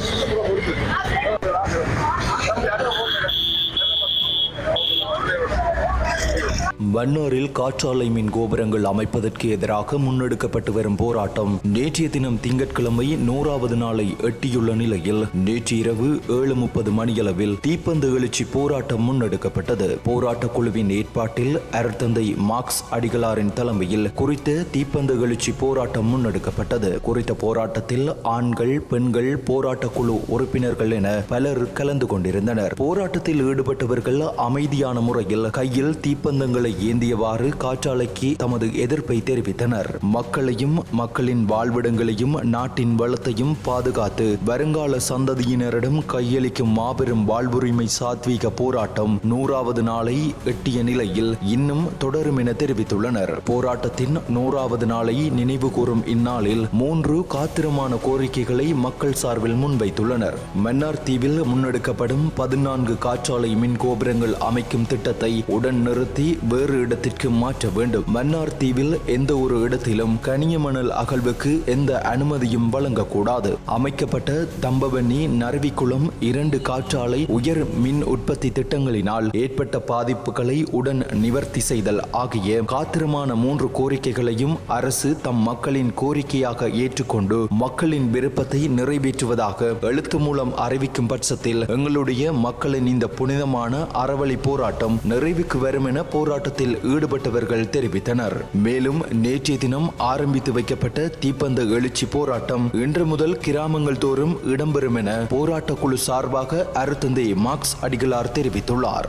Thank you. வன்னூரில் காற்றாலை மின் கோபுரங்கள் அமைப்பதற்கு எதிராக முன்னெடுக்கப்பட்டு வரும் போராட்டம். நேற்றைய தினம் திங்கட்கிழமை நூறாவது நாளை எட்டியுள்ள நிலையில் நேற்று இரவு ஏழு முப்பது மணியளவில் தீப்பந்து எழுச்சி போராட்டம் முன்னெடுக்கப்பட்டது. போராட்ட குழுவின் ஏற்பாட்டில் அருத்தந்தை மார்க்ஸ் அடிகளாரின் தலைமையில் குறித்த தீப்பந்து எழுச்சி போராட்டம் முன்னெடுக்கப்பட்டது. குறித்த போராட்டத்தில் ஆண்கள் பெண்கள் போராட்ட குழு உறுப்பினர்கள் என பலர் கலந்து கொண்டிருந்தனர். போராட்டத்தில் ஈடுபட்டவர்கள் அமைதியான முறையில் கையில் தீப்பந்தங்களை ஏந்தியவாறு காற்றாலைக்கு தமது எதிர்ப்பை தெரிவித்தனர். மக்களையும் மக்களின் வாழ்விடங்களையும் நாட்டின் வளத்தையும் பாதுகாத்து வருங்கால சந்ததியினரிடம் கையளிக்கும் மாபெரும் வாழ்வுரிமை சாத்வீக போராட்டம் நூறாவது நாளை எட்டிய நிலையில் இன்னும் தொடரும் என தெரிவித்துள்ளனர். போராட்டத்தின் நூறாவது நாளை நினைவு கூறும் இந்நாளில் மூன்று காத்திரமான கோரிக்கைகளை மக்கள் சார்பில் முன்வைத்துள்ளனர். மன்னார் தீவில் முன்னெடுக்கப்படும் பதினான்கு காற்றாலை மின் கோபுரங்கள் அமைக்கும் திட்டத்தை உடன் நிறுத்தி வேறு இடத்திற்கு மாற்ற வேண்டும். மன்னார் தீவில் எந்த ஒரு இடத்திலும் கனிய மணல் அகழ்வுக்கு எந்த அனுமதியும் வழங்கக்கூடாது. அமைக்கப்பட்ட தம்பவன்னி நரவிக்குளம் இரண்டு காற்றாலை உயர் மின் உற்பத்தி திட்டங்களினால் ஏற்பட்ட பாதிப்புகளை உடன் நிவர்த்தி செய்தல் ஆகிய காத்திரமான மூன்று கோரிக்கைகளையும் அரசு தம் மக்களின் கோரிக்கையாக ஏற்றுக்கொண்டு மக்களின் விருப்பத்தை நிறைவேற்றுவதாக எழுத்து மூலம் அறிவிக்கும் பட்சத்தில் எங்களுடைய மக்களின் இந்த புனிதமான அறவழி போராட்டம் நிறைவுக்கு வரும் என போராட்டத்தில் ஈடுபட்டவர்கள் தெரிவித்தனர். மேலும் நேற்றைய தினம் ஆரம்பித்து வைக்கப்பட்ட தீப்பந்த எழுச்சி போராட்டம் இன்று முதல் கிராமங்கள் தோறும் இடம்பெறும் என போராட்ட குழு சார்பாக அருத்தந்தை மார்க்ஸ் அடிகளார் தெரிவித்துள்ளார்.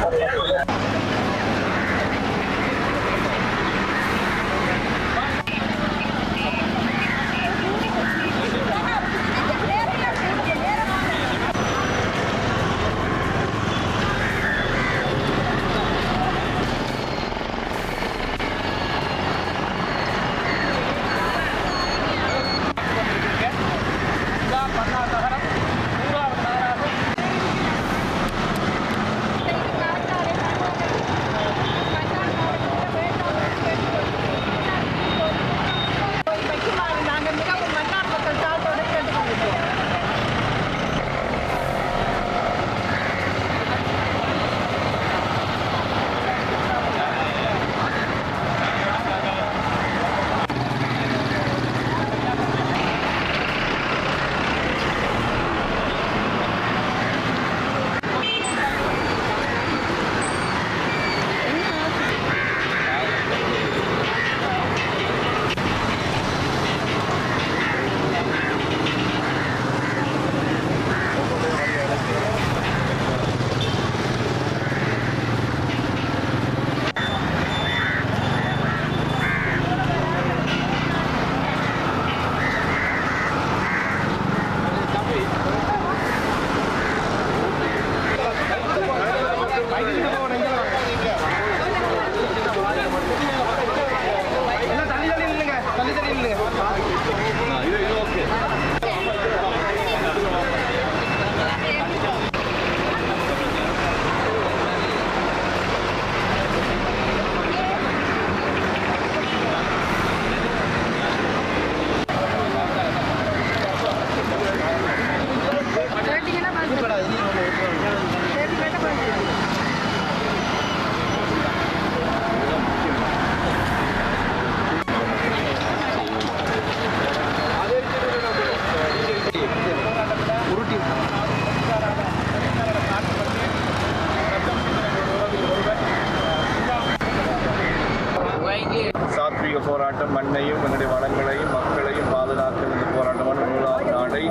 போராட்டம் மண்ணையும் எங்களுடைய வளங்களையும் மக்களையும் பாதுகாக்கும் இந்த போராட்டமான நூலாவது நாளை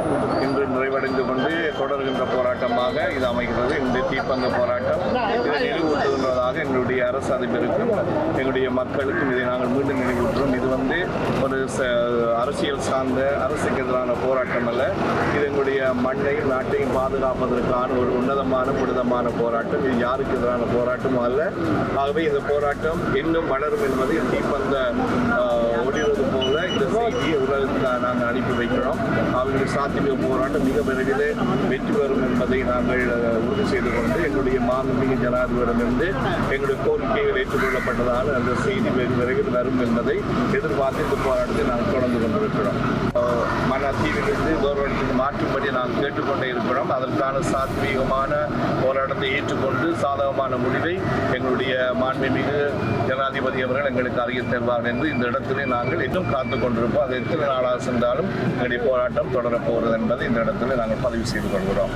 இன்று நிறைவடைந்து கொண்டு தொடர்கின்ற போராட்டமாக இது அமைகிறது. இந்த தீப்பந்த போராட்டம். எங்களுடைய அரசு அதிபருக்கும் எங்களுடைய மக்களுக்கும் இதை நாங்கள் மீண்டும் நினைவூட்டுறோம் இது வந்து ஒரு ச- அரசியல் சார்ந்த அரசுக்கு எதிரான போராட்டம் அல்ல. இது எங்களுடைய மண்ணையும் நாட்டையும் பாதுகாப்பதற்கான ஒரு உன்னதமான புனிதமான போராட்டம். இது யாருக்கு எதிரான போராட்டமும் அல்ல. ஆகவே இந்த போராட்டம் இன்னும் வளரும் என்பது தீப்பந்த நாங்கள் அனுப்பி வைக்கிறோம். அவர்கள் சாத்திய போராட்டம் மிக விரைவில் வெற்றி பெறும் என்பதை நாங்கள் உறுதி செய்து கொண்டு எங்களுடைய மாண்புமிகு ஜனாதிபதியிடமிருந்து எங்களுடைய கோரிக்கைகள் ஏற்றுக்கொள்ளப்பட்டதால் அந்த செய்தி வெகு விரைவில் வரும் என்பதை எதிர்பார்த்து இந்த போராட்டத்தை நாங்கள் தொடர்ந்து கொண்டிருக்கிறோம். மன்னாத்தீவிலிருந்து வேறு மாற்றும்படி நாங்கள் கேட்டுக்கொண்டே இருக்கிறோம். அதற்கான சாத்வீகமான போராட்டத்தை ஏற்றுக்கொண்டு சாதகமான முடிவை எங்களுடைய மாண்புமிகு ஜனாதிபதி அவர்கள் எங்களுக்கு அறிய தருவார் என்று இந்த இடத்திலே நாங்கள் இன்னும் காத்து கொண்டிருப்போம் அது எத்தனை நாளாக இருந்தாலும் எங்களுடைய போராட்டம் தொடரப்போகிறது என்பதை இந்த இடத்துல நாங்கள் பதிவு செய்து கொள்கிறோம்.